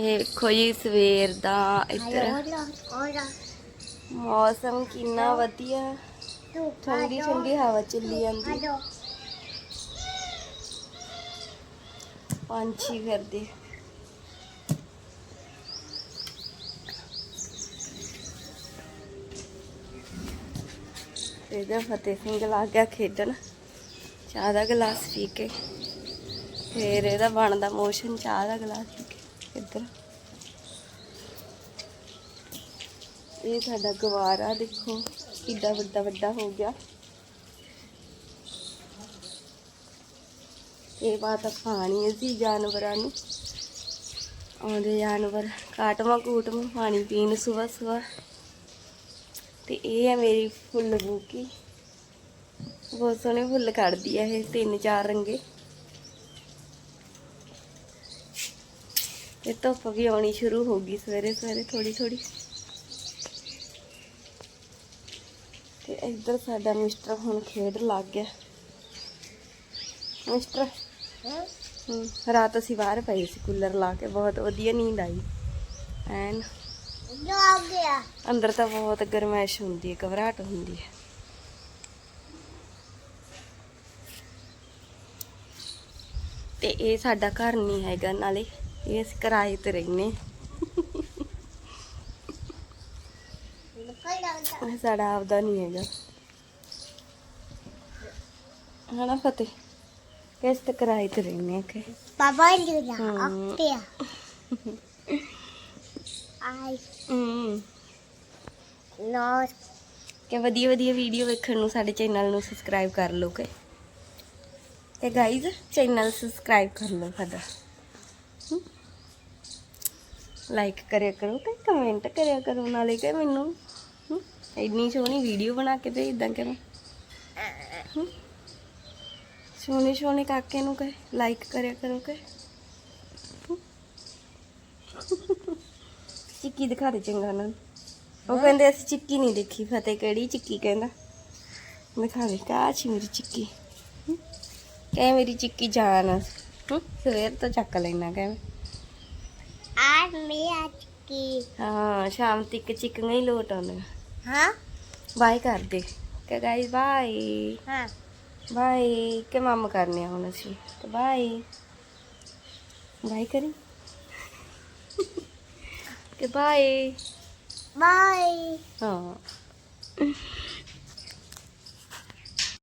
ਦੇਖੋ ਜੀ, ਸਵੇਰ ਦਾ ਇੱਧਰ। ਮੌਸਮ ਕਿੰਨਾ ਵਧੀਆ। ਠੰਡੀ ਠੰਡੀ ਹਵਾ ਚੱਲੀ ਜਾਂਦੀ। ਪੰਛੀ ਫਿਰਦੇ। ਇਹਦਾ ਫਤਿਹ ਸਿੰਘ ਲੱਗ ਗਿਆ ਖੇਡਣ। ਚਾਹ ਦਾ ਗਲਾਸ ਪੀ ਕੇ। ਫਿਰ ਇਹਦਾ ਬਣਦਾ ਮੋਸ਼ਨ, ਚਾਹ ਦਾ ਗਲਾਸ। ਇੱਧਰ। ਇਹ ਸਾਡਾ ਗਵਾਰਾ ਦੇਖੋ, ਕਿੱਡਾ ਵੱਡਾ ਵੱਡਾ ਹੋ ਗਿਆ। ਇਹ ਬਾਤ ਪਾਣੀ ਅਸੀਂ ਜਾਨਵਰਾਂ ਨੂੰ। ਆਉਂਦੇ ਜਾਨਵਰ, ਕਾਟਵਾ ਕੂਟਵਾ, ਪਾਣੀ ਪੀਣ ਸਵੇਰ ਸਵੇਰ ਤੇ ਇਹ ਹੈ ਮੇਰੀ ਫੁੱਲ ਬੂਕੀ। ਬਹੁਤ ਸੋਹਣੇ ਫੁੱਲ ਕੱਢਦੀ ਹੈ ਇਹ, ਤਿੰਨ ਚਾਰ ਰੰਗੇ। ਤੇ ਧੁੱਪ ਵੀ ਆਉਣੀ ਸ਼ੁਰੂ ਹੋ ਗਈ ਸਵੇਰੇ ਸਵੇਰੇ ਥੋੜੀ ਥੋੜੀ ਤੇ ਇੱਧਰ ਸਾਡਾ ਮਿਸਟਰ ਹੁਣ ਖੇਡ ਲੱਗ ਗਿਆ। ਮਿਸਟਰ ਰਾਤ ਅਸੀਂ ਬਾਹਰ ਪਏ ਸੀ ਕੂਲਰ ਲਾ ਕੇ ਬਹੁਤ ਵਧੀਆ ਨੀਂਦ ਆਈ। ਐਨ. ਅੰਦਰ ਤਾਂ ਬਹੁਤ ਗਰਮੈਸ਼ ਹੁੰਦੀ ਹੈ ਘਬਰਾਹਟ ਹੁੰਦੀ ਹੈ। ਤੇ ਇਹ ਸਾਡਾ ਘਰ ਨਹੀਂ ਹੈਗਾ ਨਾਲੇ। ਇਹ ਅਸੀਂ ਕਿਰਾਏ ਤੇ Kailangan ਇਹ ਸਾਡਾ ਆਪਦਾ ਨਹੀਂ ਹੈਗਾ। ਹਨਾ ਫਤਿਹ? ਕਿਸ ਤੇ ਕਿਰਾਏ ਤੇ ਰਹਿੰਦੇ ਆ ਕਿ। there. I ਹਮ know ਕਿ ਵਧੀਆ ਵਧੀਆ ਵੀਡੀਓ ਵੇਖਣ ਨੂੰ ਸਾਡੇ ਚੈਨਲ ਨੂੰ ਸਬਸਕ੍ਰਾਈਬ ਕਰ ਲਓ ਕਿ। ਤੇ ਗਾਈਜ਼ ਚੈਨਲ ਸਬਸਕ੍ਰਾਈਬ ਕਰ ਲਓ ਸਾਡਾ। ਲਾਈਕ ਕਰਿਆ ਕਰੋ ਤੇ ਕਮੈਂਟ ਕਰਿਆ ਕਰੋ ਨਾਲੇ ਕਿ ਮੈਨੂੰ ਇੰਨੀ ਸੋਹਣੀ ਵੀਡੀਓ ਬਣਾ ਕੇ ਭੇਜਦਾ ਕਿ ਮੈਂ ਹਮ, ਸੋਹਣੇ ਸੋਹਣੇ ਕਾਕੇ ਨੂੰ ਕਹੇ ਲਾਈਕ ਕਰਿਆ ਕਰੋ ਕਿ ਚਿੱਕੀ ਦਿਖਾ ਦੇ ਚੰਗਾ ਨਾਲ ਉਹ ਕਹਿੰਦੇ ਅਸੀਂ ਚਿੱਕੀ ਨਹੀਂ ਦੇਖੀ ਫਤਿਹ ਕਿਹੜੀ ਚਿੱਕੀ ਕਹਿੰਦਾ। ਦਿਖਾ ਦੇ ਕਾਛੀ ਮੇਰੀ ਚਿੱਕੀ? ਕਹਿ ਮੇਰੀ ਚਿੱਕੀ ਜਾਨ? ਸਵੇਰ ਤੋਂ ਚੱਕ ਲੈਣਾ ਕਹਿ I'm Miyaki. ਹਾਂ ਸ਼ਾਮ ਤੱਕ ਚਿੱਕੀਆਂ ਹੀ ਲੋਟ ਆਉਂਦੀਆਂ। Huh? ਬਾਏ ਕਰ ਦੇ। ਕਿ ਗਾਈਸ ਬਾਏ। Huh? ਬਾਏ। ਕਿ ਮੰਮ ਕਰਨੇ ਆ ਹੁਣ ਅਸੀਂ। ਤੇ ਬਾਏ। ਬਾਏ ਕਰੀ। ਕਿ ਬਾਏ। Bye. ਹਾਂ।